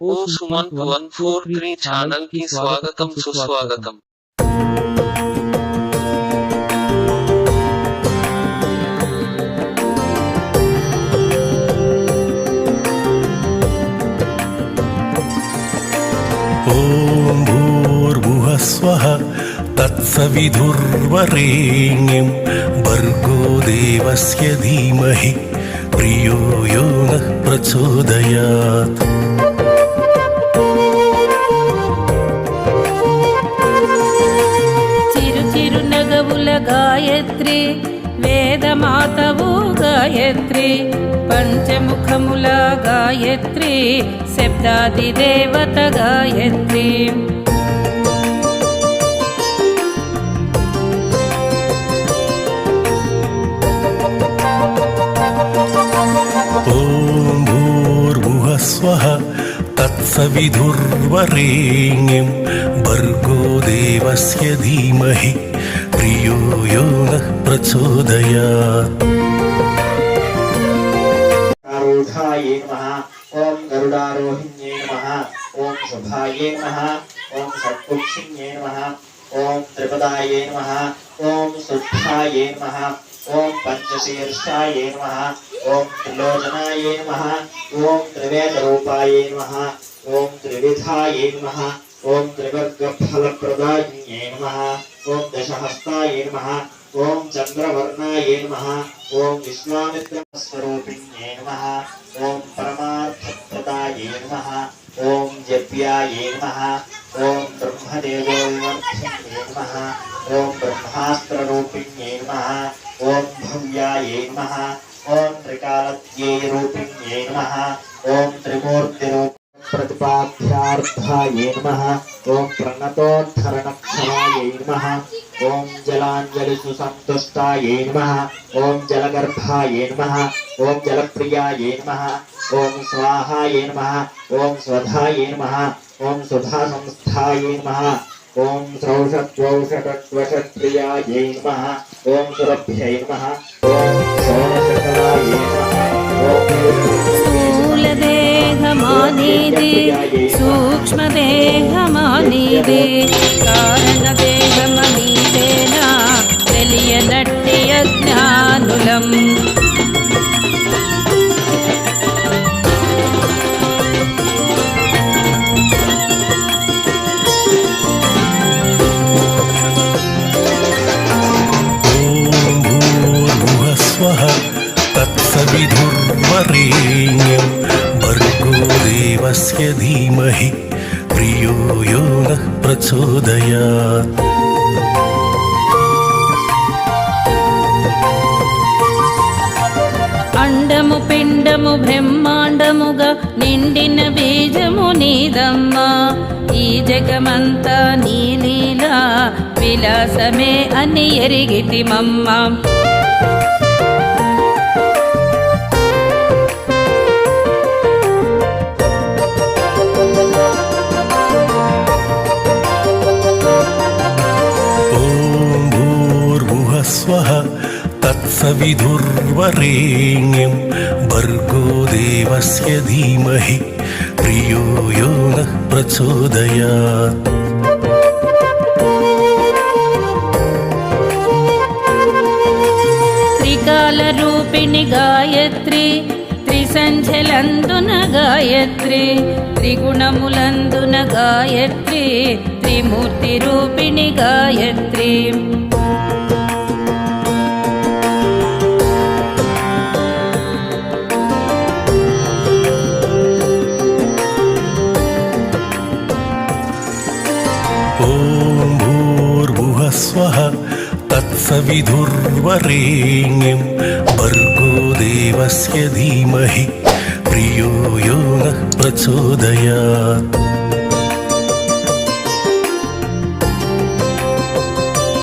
ఓ Suman one four three ఛానల్కి స్వాగతం సుస్వాగతం ఓం భూర్భువస్వ తత్సవిధుర్వరేణ్యం భర్గో దేవస్య ధీమహి ప్రియో యో నః ప్రచోదయాత్ గాయత్రి వేదమాతవు గాయత్రి పంచముఖముల గాయత్రి శబ్దాది దేవత గాయత్రి ॐ भूर्भुवः स्वः तत्सविधुर्वरेण्यं भर्गो देवस्य धीमहि प्रियो यो नः प्रचोदयात् आरूढायै नमः ॐ गरुडारोहिण्यै नमः ॐ शुभायै नमः ॐ षट्कुक्षिण्यै नमः ॐ त्रिपदायै नमः ॐ शुद्धायै नमः ॐ पञ्चशीर्षायै नमः ॐ त्रिलोचनायै नमः ॐ त्रिवेदरूपायै नमः ॐ त्रिविधायै नमः ॐ त्रिवर्गफलप्रदायिन्यै नमः ॐ दशहस्तायै नमः ॐ चन्द्रवर्णायै नमः ॐ विश्वामित्रस्वरूपिण्यै नमः ॐ परमार्थप्रदायै नमः ॐ जप्यायै नमः ॐ ब्रह्मदेवो नमः ॐ ब्रह्मास्त्ररूपिण्यै नमः ॐ भव्यायै नमः ॐ त्रिकालज्ञै रूपिण्यै नमः ॐ त्रिमूर्तिरूप प्रतिपाध्यार्थायै नमः ॐ प्रणतोद्धरणक्षमायै नमः ॐ जलाञ्जलिसुसन्तुष्टायै नमः ॐ जलगर्भायै नमः ॐ जलप्रियायै नमः ॐ स्वाहायै नमः ॐ स्वधायै नमः ॐ सुधासंस्थायै नमः ॐ श्रौषद्वौषटद्वषप्रियायै नमः ॐ सुरभ्यै नमः ॐ षोडशकलायै नमः ॐ देहमानीदे सूक्ष्मदेहमानीदे कारणदेहमा देवस्य धीमहि प्रियो यो नः प्रचोदयात् అండము పిండము బ్రహ్మాండముగా నిండిన బీజము నీదమ్మా ఈ జగమంతా నీ లీలా విలాసమే అని ఎరిగితిమమ్మ स्व तत्सविधुर्वरेण्यं भर्गो देवस्य धीमहि प्रियो यो नः प्रचोदयात् त्रिकालरूपिणि गायत्री त्रिसञ्झलन्दुन गायत्री त्रिगुणमुलन्दुन गायत्री त्रिमूर्तिरूपिणि गायत्री ॐ भूर्भुवः स्वः तत्सविधुर्वरेण्यं भर्गो देवस्य धीमहि प्रियो यो नः प्रचोदयात्